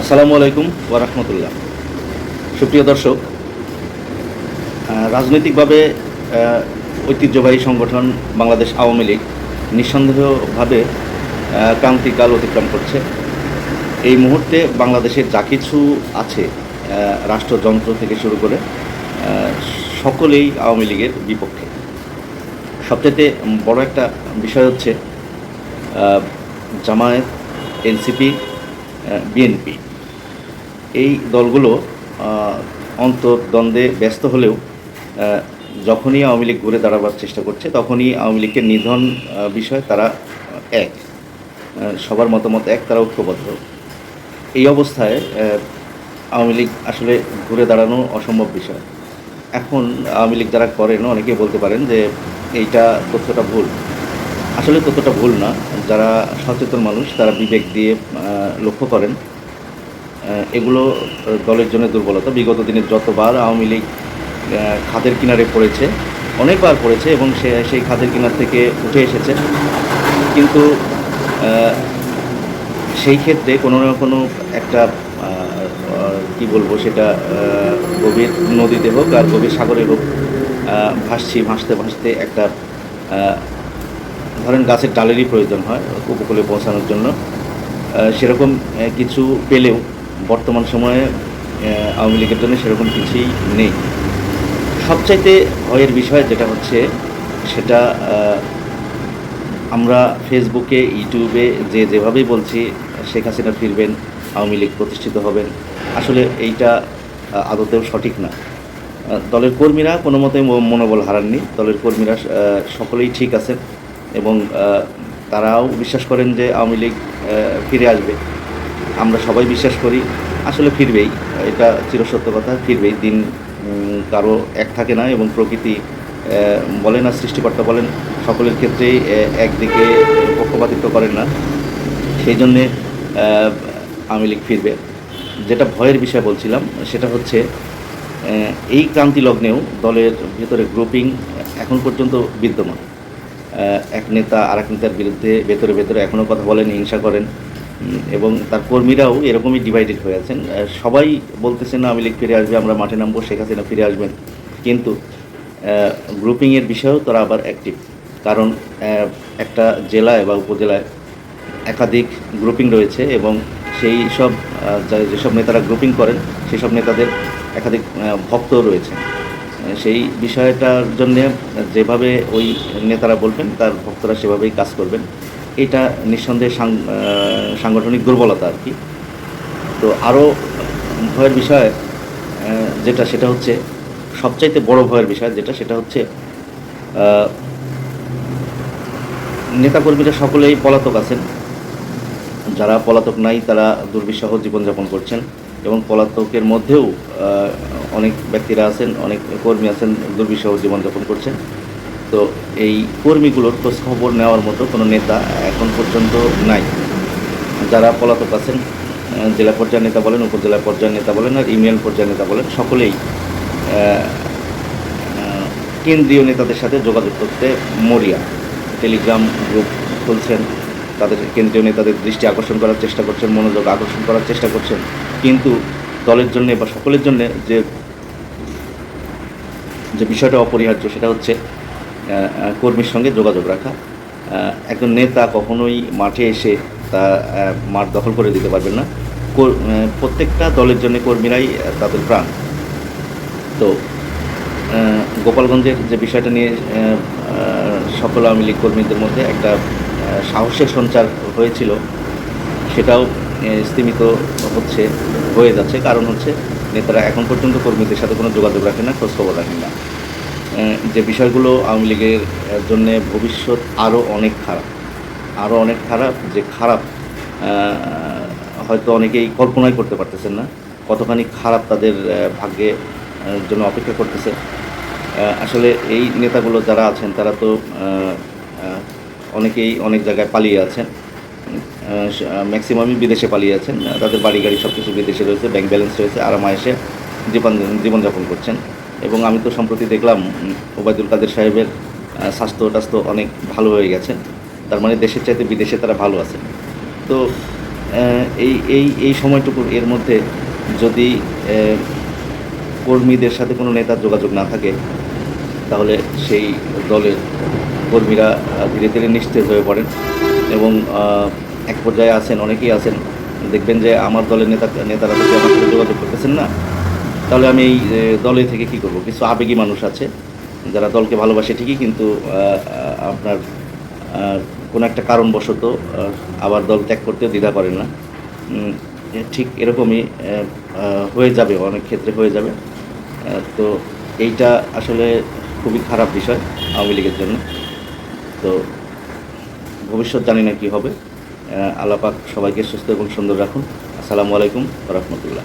আসসালামু আলাইকুম ওরহমতুল্লাহ সুপ্রিয় দর্শক রাজনৈতিকভাবে ঐতিহ্যবাহী সংগঠন বাংলাদেশ আওয়ামী লীগ নিঃসন্দেহভাবে ক্রান্তিকাল অতিক্রম করছে। এই মুহূর্তে বাংলাদেশের যা কিছু আছে রাষ্ট্রযন্ত্র থেকে শুরু করে সকলেই আওয়ামী লীগের বিপক্ষে। সবচেয়ে বড় একটা বিষয় হচ্ছে জামায়াত, এনসিপি বিএনপি এই দলগুলো অন্তর্দ্বন্দ্বে ব্যস্ত হলেও যখনই আওয়ামী লীগ ঘুরে দাঁড়াবার চেষ্টা করছে, তখনই আওয়ামী লীগের নিধন বিষয় তারা এক সবার মতামত এক, তারা ঐক্যবদ্ধ। এই অবস্থায় আওয়ামী লীগ আসলে ঘুরে দাঁড়ানো অসম্ভব বিষয়। এখন আওয়ামী লীগ যারা করেন অনেকে বলতে পারেন যে এইটা তথ্যটা ভুল। আসলে ততটা ভুল না। যারা সচেতন মানুষ, তারা বিবেক দিয়ে লক্ষ্য করেন। এগুলো দলের জন্য দুর্বলতা। বিগত দিনে যতবার আওয়ামী লীগ খাদের কিনারে পড়েছে, অনেকবার পড়েছে এবং সে, সেই খাদের কিনার থেকে উঠে এসেছে। কিন্তু সেই ক্ষেত্রে কোনো না কোনো একটা কি বলব সেটা গভীর নদীতে হোক আর গভীর সাগরে হোক ভাসছি, ভাসতে ভাসতে একটা ধরেন গাছের ডালেরই প্রয়োজন হয় উপকূলে পৌঁছানোর জন্য। সেরকম কিছু পেলেও বর্তমান সময়ে আওয়ামী লীগের জন্য সেরকম কিছুই নেই। সবচাইতে ভয়ের বিষয় যেটা হচ্ছে, সেটা আমরা ফেসবুকে, ইউটিউবে যে যেভাবেই বলছি, শেখ হাসিনা ফিরবেন, আওয়ামী লীগ প্রতিষ্ঠিত হবেন, আসলে এইটা আদতেও সঠিক না। দলের কর্মীরা কোনো মতে মনোবল হারাননি। দলের কর্মীরা সকলেই ঠিক আছেন। এবং তারাও বিশ্বাস করেন যে আওয়ামী লীগ ফিরে আসবে। আমরা সবাই বিশ্বাস করি, আসলে ফিরবেই। এটা চিরসত্য কথা, ফিরবেই। দিন কারও এক থাকে না এবং প্রকৃতি বলেন আর সৃষ্টিকর্তা বলেন, সকলের ক্ষেত্রেই একদিকে পক্ষপাতিত্ব করেন না। সেই জন্যে আওয়ামী লীগ ফিরবে। যেটা ভয়ের বিষয় বলছিলাম, সেটা হচ্ছে এই ক্রান্তি লগ্নেও দলের ভেতরে গ্রুপিং এখন পর্যন্ত বিদ্যমান। এক নেতা আর এক নেতার বিরুদ্ধে ভেতরে ভেতরে এখনও কথা বলেন, হিংসা করেন। এবং তার কর্মীরাও এরকমই ডিভাইডেড হয়ে আছেন। সবাই বলতেছেন না আওয়ামী লীগ ফিরে আসবে, আমরা মাঠে নামবো, শেখ হাসিনা ফিরে আসবেন। কিন্তু গ্রুপিংয়ের বিষয়েও তারা আবার অ্যাক্টিভ কারণ একটা জেলায় বা উপজেলায় একাধিক গ্রুপিং রয়েছে এবং সেই সব যেসব নেতারা গ্রুপিং করেন সেই সব নেতাদের একাধিক ভক্তও রয়েছে। সেই বিষয়টার জন্য যেভাবে ওই নেতারা বলবেন, তার ভক্তরা সেভাবেই কাজ করবেন। এটা নিঃসন্দেহে সাংগঠনিক দুর্বলতা আর কি। তো আরও ভয়ের বিষয় যেটা সেটা হচ্ছে, সবচাইতে বড় ভয়ের বিষয় যেটা, সেটা হচ্ছে নেতাকর্মীরা সকলেই পলাতক আছেন। যারা পলাতক নাই, তারা দুর্বিষহ জীবনযাপন করছেন। এবং পলাতকের মধ্যেও অনেক ব্যক্তিরা আছেন, অনেক কর্মী আছেন, দুর্বিষহ জীবনযাপন করছেন। তো এই কর্মীগুলোর খোঁজ খবর নেওয়ার মতো কোনো নেতা এখন পর্যন্ত নাই। যারা পলাতক আছেন জেলা পর্যায়ের নেতা বলেন, উপজেলা পর্যায়ের নেতা বলেন আর ইউনিয়ন পর্যায়ের নেতা বলেন, সকলেই কেন্দ্রীয় নেতাদের সাথে যোগাযোগ করতে মরিয়া টেলিগ্রাম গ্রুপ খুলছেন। তাদের কেন্দ্রীয় নেতাদের দৃষ্টি আকর্ষণ করার চেষ্টা করছেন, মনোযোগ আকর্ষণ করার চেষ্টা করছেন। কিন্তু দলের জন্য বা সকলের জন্য যে যে বিষয়টা অপরিহার্য সেটা হচ্ছে কর্মীর সঙ্গে যোগাযোগ রাখা। একজন নেতা কখনোই মাঠে এসে তা মাঠ দখল করে দিতে পারবেন না। প্রত্যেকটা দলের জন্য কর্মীরাই তাদের প্রাণ। তো গোপালগঞ্জের যে বিষয়টা নিয়ে সকল আওয়ামী লীগ কর্মীদের মধ্যে একটা সাহসের সঞ্চার হয়েছিল, সেটাও স্তীমিত হচ্ছে, হয়ে যাচ্ছে। কারণ হচ্ছে, নেতারা এখন পর্যন্ত কর্মীদের সাথে কোনো যোগাযোগ রাখেন না খোঁজখবর রাখেন না। যে বিষয়গুলো আওয়ামী লীগের জন্য ভবিষ্যৎ আরও অনেক খারাপ আরও অনেক খারাপ যে খারাপ হয়তো অনেকেই কল্পনাই করতে পারতেছেন না, কতখানি খারাপ তাদের ভাগ্যে জন্য অপেক্ষা করতেছে। আসলে এই নেতাগুলো যারা আছেন, তারা তো অনেকেই অনেক জায়গায় পালিয়ে আছেন। ম্যাক্সিমামই বিদেশে পালিয়ে আছেন। তাদের বাড়ি গাড়ি সব কিছু বিদেশে রয়েছে ব্যাংক ব্যালেন্স রয়েছে আরামায়েসে জীবন জীবনযাপন করছেন। এবং আমি তো সম্প্রতি দেখলাম ওবায়দুল কাদের সাহেবের স্বাস্থ্য টাস্থ্য অনেক ভালো হয়ে গেছে। তার মানে দেশের চাইতে বিদেশে তারা ভালো আছে। তো এই এই এই সময়টুকু এর মধ্যে যদি কর্মীদের সাথে কোনো নেতার যোগাযোগ না থাকে, তাহলে সেই দলের কর্মীরা ধীরে ধীরে নিস্তেজ হয়ে পড়েন এবং এক পর্যায়ে আছেন অনেকেই আছেন দেখবেন যে আমার দলের নেতা, নেতারা যদি আমার সাথে যোগাযোগ করতেছেন না, তাহলে আমি এই দলে থেকে কি করব? কিছু আবেগী মানুষ আছে, যারা দলকে ভালোবাসে ঠিকই, কিন্তু আপনার কোনো একটা কারণবশত আবার দল ত্যাগ করতেও দ্বিধা করেন না। ঠিক এরকমই হয়ে যাবে, অনেক ক্ষেত্রে হয়ে যাবে। তো এইটা আসলে খুবই খারাপ বিষয় আওয়ামী লীগের জন্য। তো ভবিষ্যৎ জানি না কী হবে। আল্লাপাক সবাইকে সুস্থ এবং সুন্দর রাখুন। আসসালামু আলাইকুম রহমতুল্লাহ।